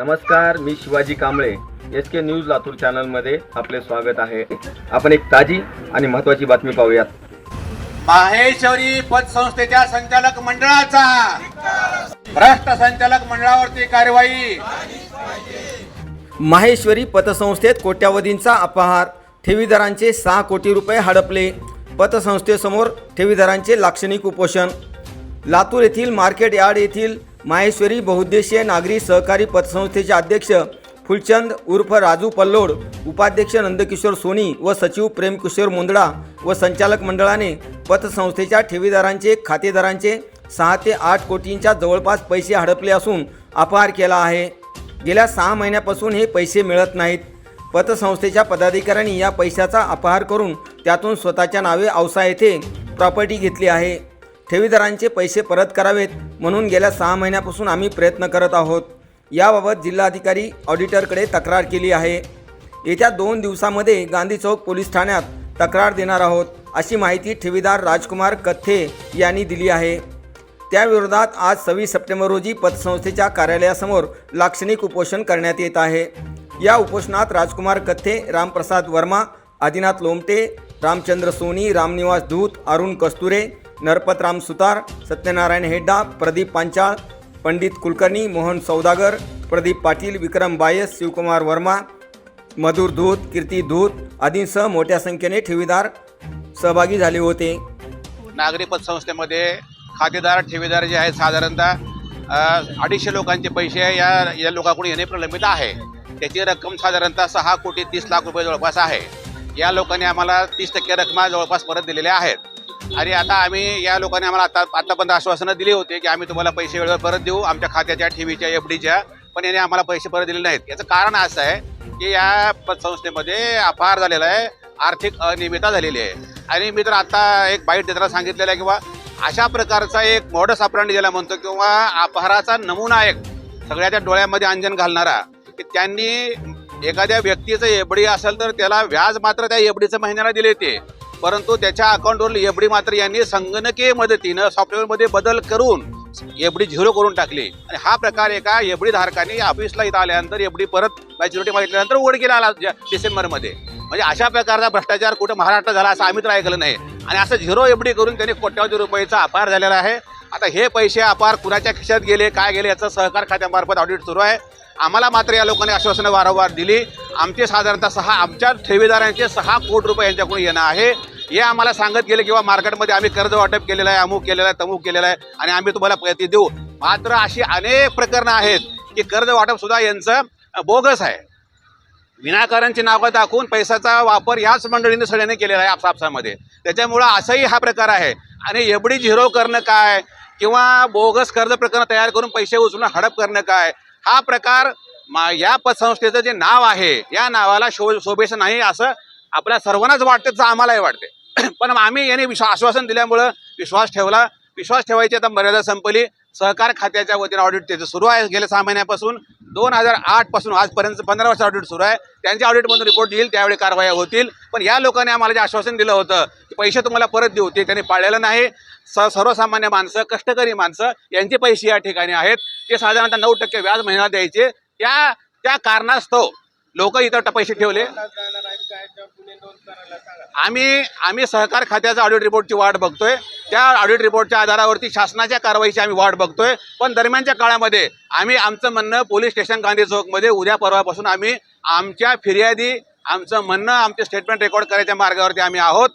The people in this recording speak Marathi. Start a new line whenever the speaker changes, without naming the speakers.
नमस्कार मी Shivaji Kamble. S K news Latur चॅनलमध्ये आपले स्वागत आहे. आपण एक ताजी आणि महत्त्वाची बातमी पाहूयात.
माहेश्वरी पतसंस्थेच्या संचालक मंडळाचा. भ्रष्ट संचालक मंडळावरती कारवाई
माहेश्वरी पतसंस्थेत कोट्यावधींचा अपहार. ठेवीदारांचे सहा कोटी रुपये हडपले. पतसंस्थेसमोर ठेवीदारांचे लाक्षणिक उपोषण. लातूर येथील मार्केट यार्ड येथील माहेश्वरी बहुउद्देशीय नागरी सहकारी पतसंस्थेचे अध्यक्ष फुलचंद उर्फ राजू पल्लोड उपाध्यक्ष नंदकिशोर सोनी व सचिव प्रेमकिशोर मुंदडा व संचालक मंडळाने पतसंस्थेच्या ठेवीदारांचे खातेदारांचे सहा ते आठ कोटींच्या जवळपास पैसे हडपले असून अपहार केला आहे. गेल्या सहा महिन्यापासून हे पैसे मिळत नाहीत. पतसंस्थेच्या पदाधिकाऱ्यांनी या पैशाचा अपहार करून त्यातून स्वतःच्या नावे औसा येथे प्रॉपर्टी घेतली आहे. ठेवीदारांचे पैसे परत करावेत. म्हणून गेल्या सहा महिन्यापासून आम्ही प्रयत्न करत आहोत. याबाबत जिल्हाधिकारी ऑडिटरकडे तक्रार केली आहे. येत्या दोन दिवसामध्ये गांधी चौक पोलीस ठाण्यात तक्रार देणार आहोत अशी माहिती ठेवीदार राजकुमार कथ्थे यांनी दिली आहे. त्याविरोधात आज सव्वीस सप्टेंबर रोजी पतसंस्थेच्या कार्यालयासमोर लाक्षणिक उपोषण करण्यात येत आहे. या उपोषणात राजकुमार कथ्थे रामप्रसाद वर्मा आदिनाथ लोमटे रामचंद्र सोनी रामनिवास धूत अरुण कस्तुरे नरपतराम सुतार सत्यनारायण हेड्डा प्रदीप पांचाळ पंडित कुलकर्णी मोहन सौदागर प्रदीप पाटील विक्रम बायस शिवकुमार वर्मा मधुर धूत कीर्ती धूत आदींसह मोठ्या संख्येने ठेवीदार सहभागी झाले होते.
नागरी पतसंस्थेमध्ये खातेदार ठेवीदार जे आहेत साधारणतः अडीचशे लोकांचे पैसे या या लोकांकडून येणे प्रलंबित आहे. त्याची रक्कम साधारणतः सहा कोटी तीस लाख रुपये जवळपास आहे. या लोकांनी आम्हाला तीस टक्के रक्कम जवळपास परत दिलेल्या आहेत आणि आता आम्ही या लोकांनी आम्हाला आता आतापर्यंत आश्वासनं दिली होती की आम्ही तुम्हाला पैसे वेळेवर परत देऊ आमच्या खात्याच्या ठेवीच्या एफ डीच्या पण याने आम्हाला पैसे परत दिले नाहीत. याचं कारण असं आहे की या संस्थेमध्ये अपहार झालेला आहे. आर्थिक अनियमितता झालेली आहे. आणि मी तर आता एक बाईट देताना सांगितलेलं आहे किंवा अशा प्रकारचा एक मॉडस ऑपरेंड ज्याला म्हणतो किंवा अपहाराचा नमुना एक सगळ्याच्या डोळ्यामध्ये अंजन घालणारा की त्यांनी एखाद्या व्यक्तीचं एफडी असेल तर त्याला व्याज मात्र त्या एफडीचं महिन्याला दिले ते. परंतु त्याच्या अकाउंटवर एफडी मात्र यांनी संगणकीय मदतीनं सॉफ्टवेअरमध्ये बदल करून एफडी झिरो करून टाकली. आणि हा प्रकार एका एफडी धारकाने ऑफिसला इथं आल्यानंतर एफडी परत मॅच्युरिटी मागितल्यानंतर उघडकीला आला डिसेंबरमध्ये म्हणजे अशा प्रकारचा भ्रष्टाचार कुठं महाराष्ट्र झाला असं आम्ही तर ऐकलं नाही. आणि असं झिरो एफडी करून त्यांनी कोट्यावधी रुपयाचा अपार झालेला आहे. आता हे पैसे अपार कुणाच्या खिशात गेले काय गेले याचं सहकार खात्यामार्फत ऑडिट सुरू आहे. आम्हाला मात्र या लोकांनी आश्वासनं वारंवार दिली. आमचे साधारणतः सहा आमच्या ठेवीदारांचे सहा कोटी रुपये यांच्याकडून येणं आहे. हे आम्हाला सांगत गेले किंवा मार्केटमध्ये आम्ही कर्ज वाटप केलेलं आहे अमुक केलेलं आहे तमुक केलेलं आहे आणि आम्ही तुम्हाला प्रयत्न देऊ. मात्र अशी अनेक प्रकरणं आहेत की कर्ज वाटप सुद्धा यांचं बोगस आहे. विनाकारांची नावं दाखवून पैशाचा वापर याच मंडळीने सगळ्यांनी केलेला आहे आपसापसामध्ये. त्याच्यामुळं असंही हा प्रकार आहे. आणि एवढी झिरो करणं काय? किंवा बोगस कर्ज प्रकरण तयार करून पैसे उचलून हडप करणं काय? हा प्रकार मा या पतसंस्थेचं जे नाव आहे या नावाला शो शोभेचं नाही असं आपल्या सर्वांनाच वाटतं तसं आम्हालाही वाटते पण आम्ही यांनी विश्वा आश्वासन दिल्यामुळं विश्वास ठेवला. विश्वास ठेवायची आता मर्यादा संपली. सहकार खात्याच्या वतीनं ऑडिट त्याचं सुरू आहे. गेल्या सहा महिन्यापासून. दोन हजार आठपासून आजपर्यंत पंधरा वर्ष ऑडिट सुरू आहे. त्यांच्या ऑडिटमधून रिपोर्ट येईल. त्यावेळी कारवाई होतील. पण या लोकांनी आम्हाला जे आश्वासन दिलं होतं की पैसे तुम्हाला परत देऊ ते त्यांनी पाळलेलं नाही. स सर्वसामान्य माणसं कष्टकरी माणसं यांचे पैसे या ठिकाणी आहेत. ते साधारणतः नऊ टक्के व्याज महिन्याला द्यायचे. त्या त्या कारणास्तव लोक इथं पैसे ठेवले. आम्ही आम्ही सहकार खात्याचा ऑडिट रिपोर्टची वाट बघतोय. त्या ऑडिट रिपोर्टच्या आधारावरती शासनाच्या कारवाईची आम्ही वाट बघतोय. पण दरम्यानच्या काळामध्ये आम्ही आमचं म्हणणं पोलीस स्टेशन गांधी चौकमध्ये उद्या परवापासून आम्ही आमच्या फिर्यादी आमचं म्हणणं आमचे स्टेटमेंट रेकॉर्ड करायच्या मार्गावरती आम्ही आहोत.